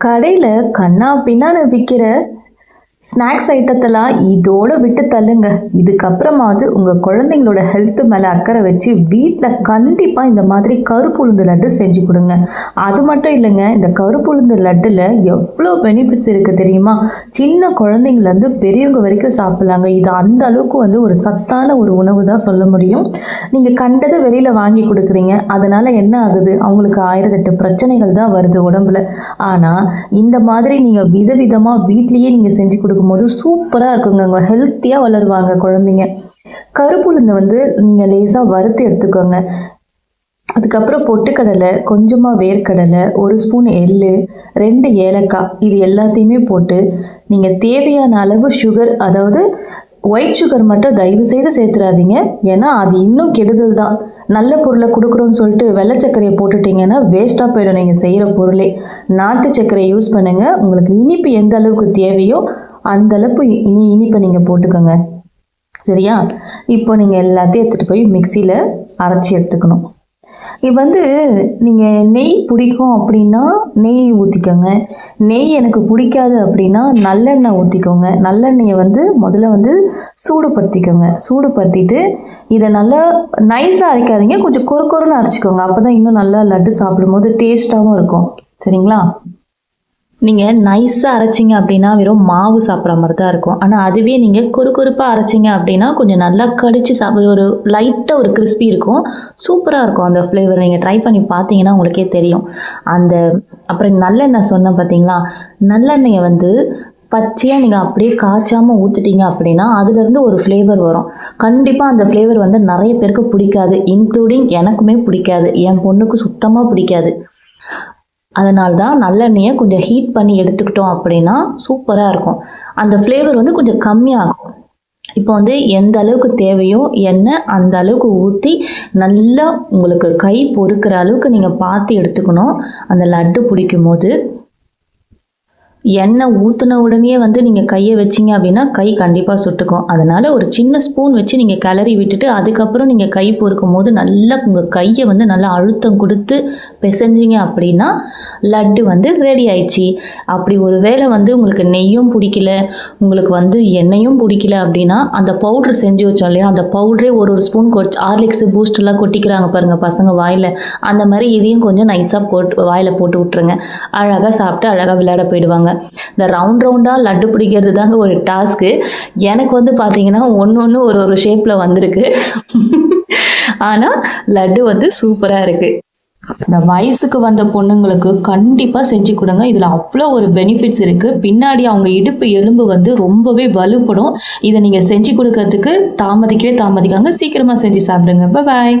கடையில் கண்ணா பின்னான்னு விற்கிற ஸ்நாக்ஸ் ஐட்டத்தெல்லாம் இதோடு விட்டு தள்ளுங்க. இதுக்கப்புறமாவது உங்கள் குழந்தைங்களோட ஹெல்த்து மேலே அக்கறை வச்சு வீட்டில் கண்டிப்பாக இந்த மாதிரி கருப்பு உளுந்து லட்டு செஞ்சு கொடுங்க. அது மட்டும் இல்லைங்க இந்த கருப்பு உளுந்து லட்டில் எவ்வளோ பெனிஃபிட்ஸ் இருக்குது தெரியுமா? சின்ன குழந்தைங்கலேருந்து பெரியவங்க வரைக்கும் சாப்பிட்லாங்க. இது அந்த அளவுக்கு வந்து ஒரு சத்தான ஒரு உணவு தான் சொல்ல முடியும். நீங்கள் கண்டதை வெளியில் வாங்கி கொடுக்குறீங்க. அதனால் என்ன ஆகுது? அவங்களுக்கு ஆயிரத்தெட்டு பிரச்சனைகள் தான் வருது உடம்புல. ஆனால் இந்த மாதிரி நீங்கள் விதவிதமாக வீட்லேயே நீங்கள் செஞ்சு கொடுக்கும்போது சூப்பராக இருக்குங்க. அவங்க ஹெல்த்தியாக வளருவாங்க குழந்தைங்க. கருப்புளுந்து வந்து நீங்கள் லேசாக வறுத்து எடுத்துக்கோங்க. அதுக்கப்புறம் பொட்டுக்கடலை கொஞ்சமாக வேர்க்கடலை ஒரு ஸ்பூன் எள்ளு ரெண்டு ஏலக்காய் இது எல்லாத்தையுமே போட்டு நீங்கள் தேவையான அளவு சுகர் அதாவது ஒயிட் சுகர் மட்டும் தயவு செய்து சேர்த்துறாதீங்க. ஏன்னா அது இன்னும் கெடுதல் தான். நல்ல பொருளை கொடுக்குறோன்னு சொல்லிட்டு வெள்ளை சர்க்கரையை போட்டுட்டிங்கன்னா வேஸ்ட்டாக போயிடும். நீங்கள் செய்கிற பொருளே. நாட்டு சர்க்கரையை யூஸ் பண்ணுங்கள் உங்களுக்கு இனிப்பு எந்த அளவுக்கு தேவையோ அந்த அளவுக்கு இனி இனிப்பை நீங்கள் போட்டுக்கோங்க. சரியா? இப்போ நீங்கள் எல்லாத்தையும் எடுத்துகிட்டு போய் மிக்சியில் அரைச்சி எடுத்துக்கணும். இது வந்து நீங்கள் நெய் பிடிக்கும் அப்படின்னா நெய் ஊற்றிக்கோங்க நெய் எனக்கு பிடிக்காது அப்படின்னா நல்லெண்ணெய் ஊற்றிக்கோங்க நல்லெண்ணெயை வந்து முதல்ல வந்து சூடுபடுத்திக்கோங்க. சூடுபடுத்திட்டு இதை நல்லா நைஸாக அரைக்காதீங்க. கொஞ்சம் கொறு கொறுன்னு அரைச்சிக்கோங்க. அப்போ தான் இன்னும் நல்லா லட்டு சாப்பிடும்போது டேஸ்ட்டாகவும் இருக்கும். சரிங்களா? நீங்கள் நைஸாக அரைச்சிங்க அப்படின்னா வெறும் மாவு சாப்பிட்ற மாதிரி தான் இருக்கும். ஆனால் அதுவே நீங்கள் குறுகுறுப்பாக அரைச்சிங்க அப்படின்னா கொஞ்சம் நல்லா கடிச்சு சாப்பிட்ற ஒரு லைட்டாக ஒரு கிறிஸ்பி இருக்கும். சூப்பராக இருக்கும் அந்த ஃப்ளேவர் நீங்கள் ட்ரை பண்ணி பார்த்தீங்கன்னா உங்களுக்கே தெரியும். அந்த அப்புறம் நல்லெண்ணெய் சொன்னேன் பார்த்தீங்களா? நல்லெண்ணெயை வந்து பச்சையாக நீங்கள் அப்படியே காய்ச்சாமல் ஊற்றிட்டீங்க அப்படின்னா அதுலேருந்து ஒரு ஃப்ளேவர் வரும். கண்டிப்பாக அந்த ஃப்ளேவர் வந்து நிறைய பேருக்கு பிடிக்காது. இன்க்ளூடிங் எனக்குமே பிடிக்காது. என் பொண்ணுக்கு சுத்தமாக பிடிக்காது. அதனால தான் நல்லெண்ணெயை கொஞ்சம் ஹீட் பண்ணி எடுத்துக்கிட்டோம் அப்படின்னா சூப்பராக இருக்கும். அந்த ஃப்ளேவர் வந்து கொஞ்சம் கம்மியாகும். இப்போ வந்து எந்த அளவுக்கு தேவையோ எண்ணெய் அந்த அளவுக்கு ஊற்றி நல்லா உங்களுக்கு கை பொறுக்கிற அளவுக்கு நீங்கள் பார்த்து எடுத்துக்கணும். அந்த லட்டு பிடிக்கும் போது எண்ணெய் ஊற்றின உடனே வந்து நீங்கள் கையை வச்சிங்க அப்படின்னா கை கண்டிப்பாக சுட்டுக்கும். அதனால் ஒரு சின்ன ஸ்பூன் வச்சு நீங்கள் கிளறி விட்டுட்டு அதுக்கப்புறம் நீங்கள் கை பொறுக்கும் போது நல்லா உங்கள் கையை வந்து நல்லா அழுத்தம் கொடுத்து பிசைஞ்சிங்க அப்படின்னா லட்டு வந்து ரெடி ஆயிடுச்சு. அப்படி ஒரு வேளை வந்து உங்களுக்கு நெய்யும் பிடிக்கல உங்களுக்கு வந்து எண்ணெயும் பிடிக்கல அப்படின்னா அந்த பவுட்ரு செஞ்சு வச்சோம் இல்லையா அந்த பவுட்ரே ஒரு ஒரு ஸ்பூன் கொட் ஹார்லிக்ஸ் பூஸ்ட்லாம் கொட்டிக்கிறாங்க பாருங்கள் பசங்க வாயில். அந்த மாதிரி இதையும் கொஞ்சம் நைஸாக போட்டு வாயில் போட்டு விட்ருங்க அழகாக சாப்பிட்டு அழகாக விளையாட போயிடுவாங்க. இந்த ரவுண்ட் ரவுண்டாக லட்டு பிடிக்கிறது தாங்க ஒரு டாஸ்க்கு எனக்கு வந்து பார்த்தீங்கன்னா ஒன்று ஒன்று ஒரு ஒரு ஷேப்பில் வந்திருக்கு. ஆனால் லட்டு வந்து சூப்பராக இருக்குது இந்த வயசுக்கு வந்த பொண்ணுங்களுக்கு கண்டிப்பாக செஞ்சு கொடுங்க. இதில் அவ்வளோ ஒரு பெனிஃபிட்ஸ் இருக்குது பின்னாடி அவங்க இடுப்பு எலும்பு வந்து ரொம்பவே வலுப்படும். இதை நீங்கள் செஞ்சு கொடுக்கறதுக்கு தாமதிக்கவே தாமதிக்காங்க. சீக்கிரமாக செஞ்சு சாப்பிடுங்க. பாய்